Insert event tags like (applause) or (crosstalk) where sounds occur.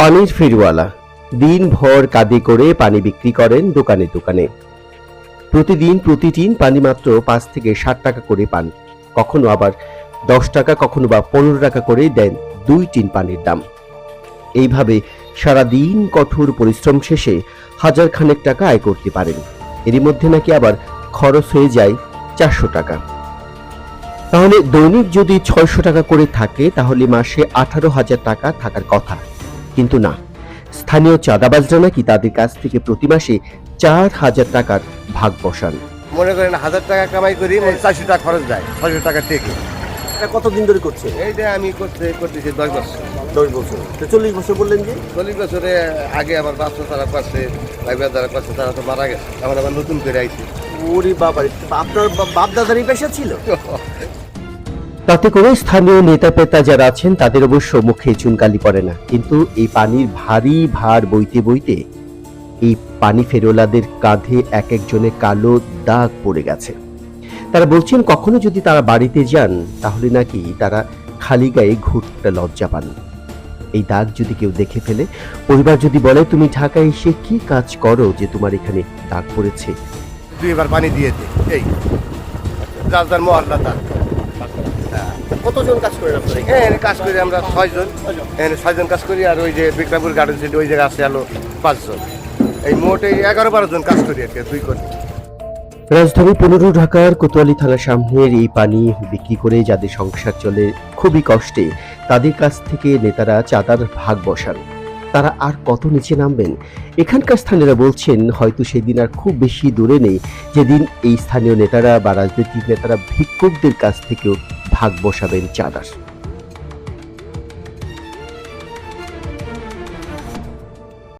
পানির ফেরিওয়ালা দিনভর কাঁদে করে পানি বিক্রি করেন দোকানে দোকানে। প্রতিদিন প্রতিদিন পানি মাত্র পাঁচ থেকে ষাট টাকা করে পান। কখনো আবার দশ টাকা, কখনো বা পনেরো টাকা করে দেন দুই টিন পানির দাম। এইভাবে সারাদিন কঠোর পরিশ্রম শেষে হাজার খানেক টাকা আয় করতে পারেন। এরই মধ্যে নাকি আবার খরচ হয়ে যায় চারশো টাকা। তাহলে দৈনিক যদি ছয়শো টাকা করে থাকে, তাহলে মাসে আঠারো হাজার টাকা থাকার কথা। কিন্তু না। স্থানীয় চাঁদাবাজরা নাকি তাদের কাছ থেকে প্রতি মাসে চার হাজার টাকার ভাগ বসান। মনে করেন হাজার টাকা কামাই করি চারশো টাকা খরচ যায় ছয়শো টাকা টেকে। এটা কতদিন ধরে করছে? এইটা আমি করতে করতেছি দশ বছর। দশ বছর। তো চল্লিশ বছর বললেন যে? চল্লিশ বছরে আগে আমার বাচ্চা তারা করছে ভাইবার যারা করছে তারা তো মারা গেছে। এখন আবার নতুন করে আইছি। ওরে বাবা আপনার বাপ দাদারই পেশা ছিল? (laughs) তাতে করে স্থানীয় নেতা পেতা যারা আছেন, তাদের অবশ্য মুখে চুনকালি পড়ে না। কিন্তু এই পানির ভারী ভার বইতে বইতে এই পানি ফেরোলাদের কাঁধে এক একজনের কালো দাগ পড়ে গেছে। তারা বলছেন, কখনো যদি তারা বাড়িতে যান, তাহলে নাকি তারা খালি গায়ে ঘুরতে লজ্জা পান। এই দাগ যদি কেউ দেখে ফেলে, পরিবার যদি বলে, তুমি ঢাকায় এসে কি কাজ করো যে তোমার এখানে দাগ পড়েছে? দুইবার পানি এই রাজদার মহল্লা কতজন কাজ করেন আপনারা হ্যাঁ এখানে কাজ করি আমরা ছয়জন। এখানে ছয়জন কাজ করি আর ওই যে বিক্রামপুর গার্ডেন সিটি ওই জায়গায় আছে আলো পাঁচজন। এই মোট এই এগারো বারো জন কাজ করি আর কি দুই করে। রাজধানী পনেরো ঢাকার কোতোয়ালি থানার সামনের এই পানি বিক্রি করে যাদের সংসার চলে খুবই কষ্টে তাদের কাছ থেকে নেতারা চাঁদার ভাগ বসান। তারা আর কত নিচে নামবেন? এখানকার স্থানীয়রা বলছেন হয়তো সেদিন আর খুব বেশি দূরে নেই। যেদিন এই স্থানীয় নেতারা বা রাজনৈতিক নেতারা ভিক্ষুকদের কাছ থেকেও ভাগ বসাবেন চাঁদার।